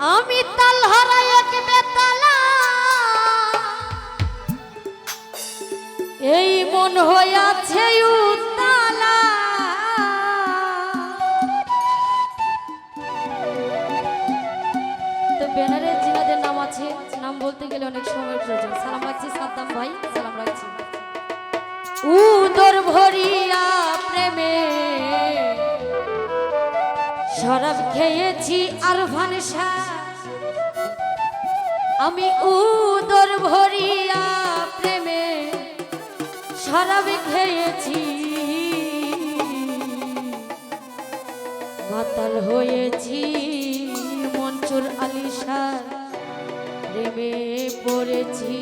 আমি এই মন হইয়াছে উতালা তো ব্যানারে জিনাদের নাম আছে, নাম বলতে গেলে অনেক সময় প্রয়োজন। সালাম রাখছি সাদ্দাম ভাই, সালাম রাখছি। উদর ভরিয়া শরাব খেয়েছি আর ভানসা। আমি উদর ভরিয়া প্রেমে শরাব খেয়েছি। মাতাল হয়েছি মঞ্চুর আলিশার, প্রেমে পড়েছি।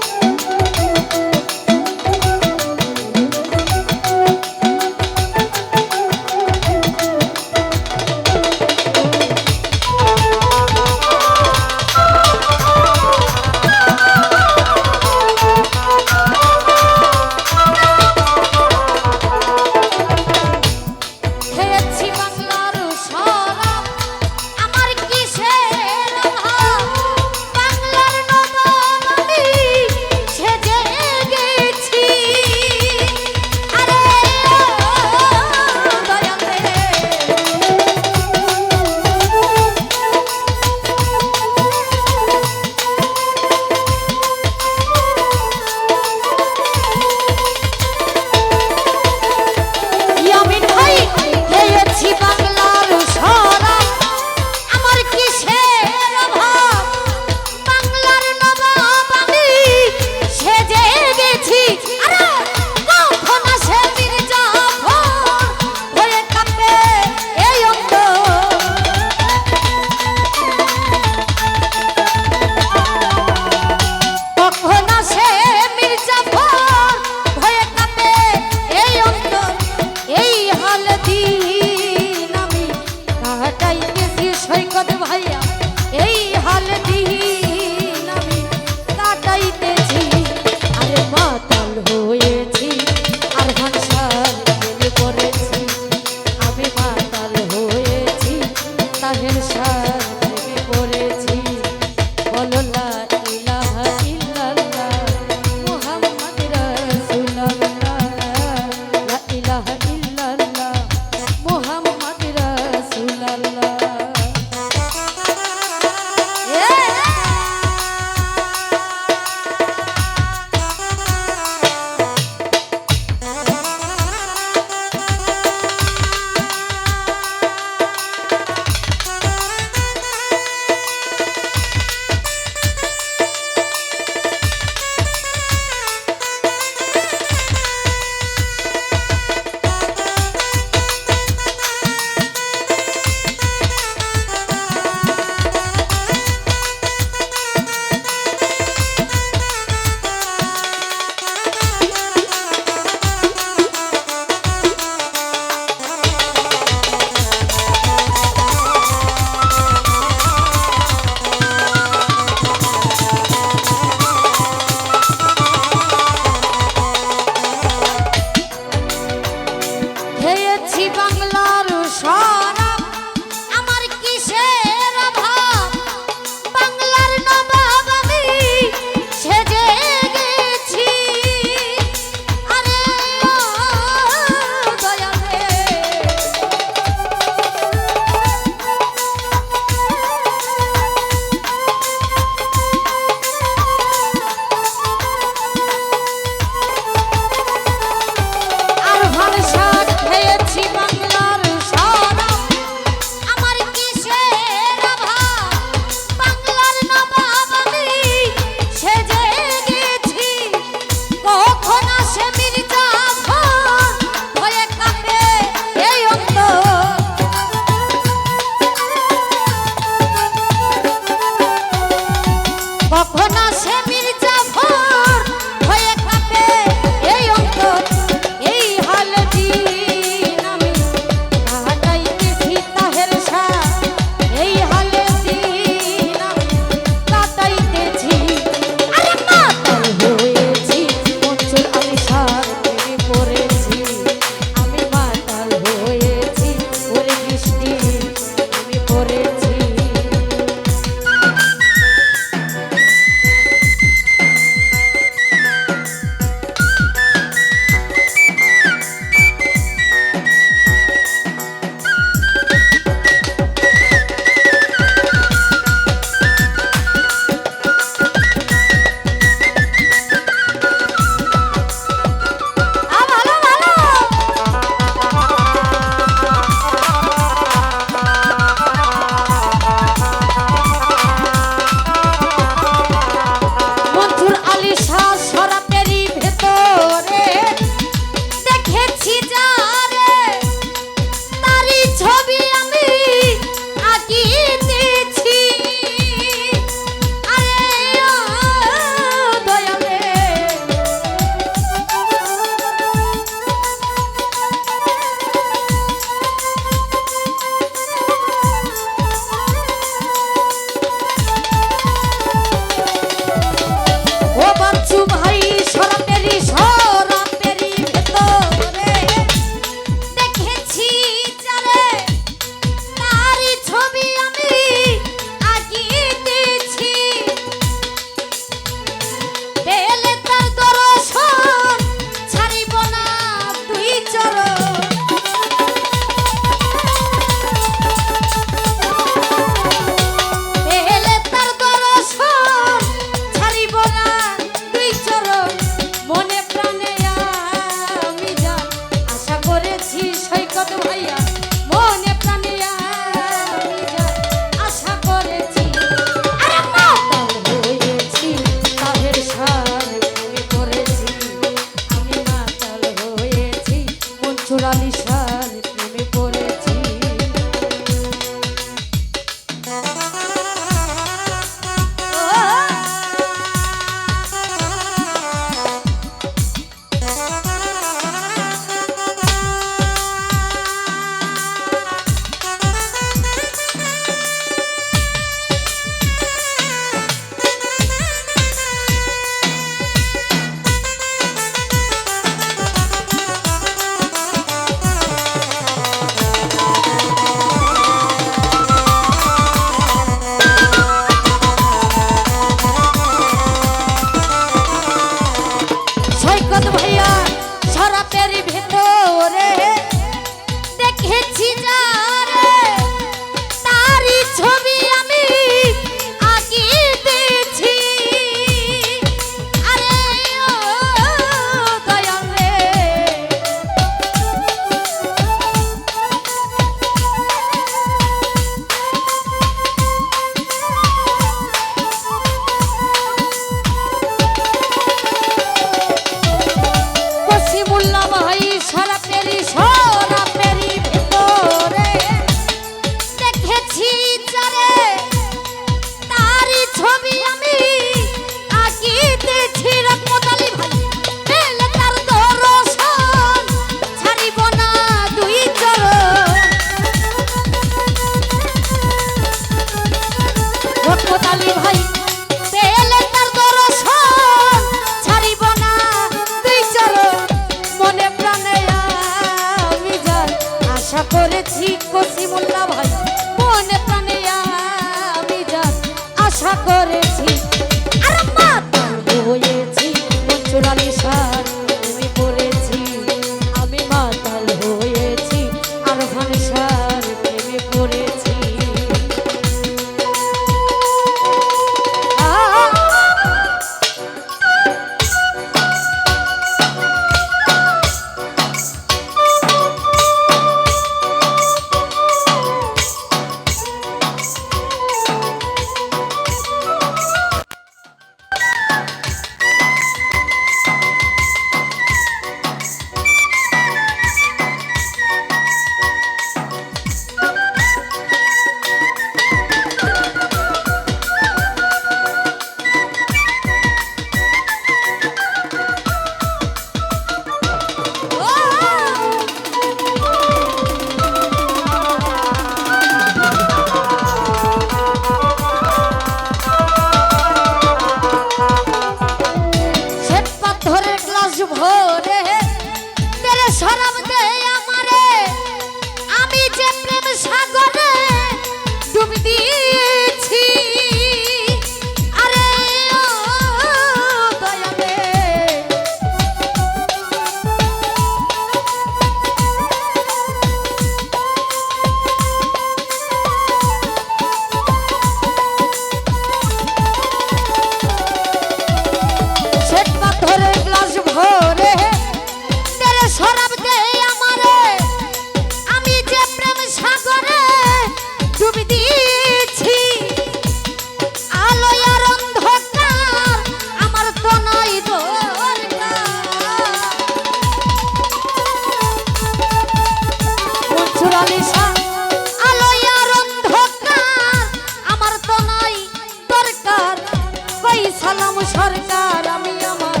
সালাম সরকার, আমি আমার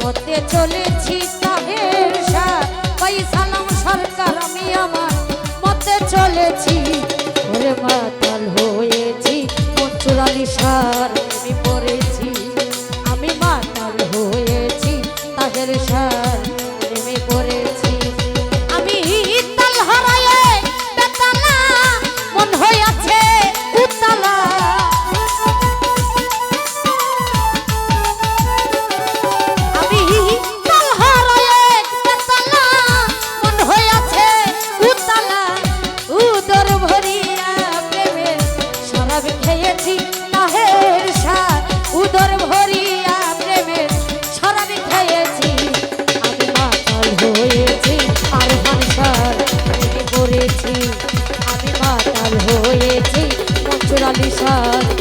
পথে চলেছি তাহের সাই সালাম সরকার, আমি আমার পথে চলেছি। ওরে হয়েছি চুরালি সার। সাথ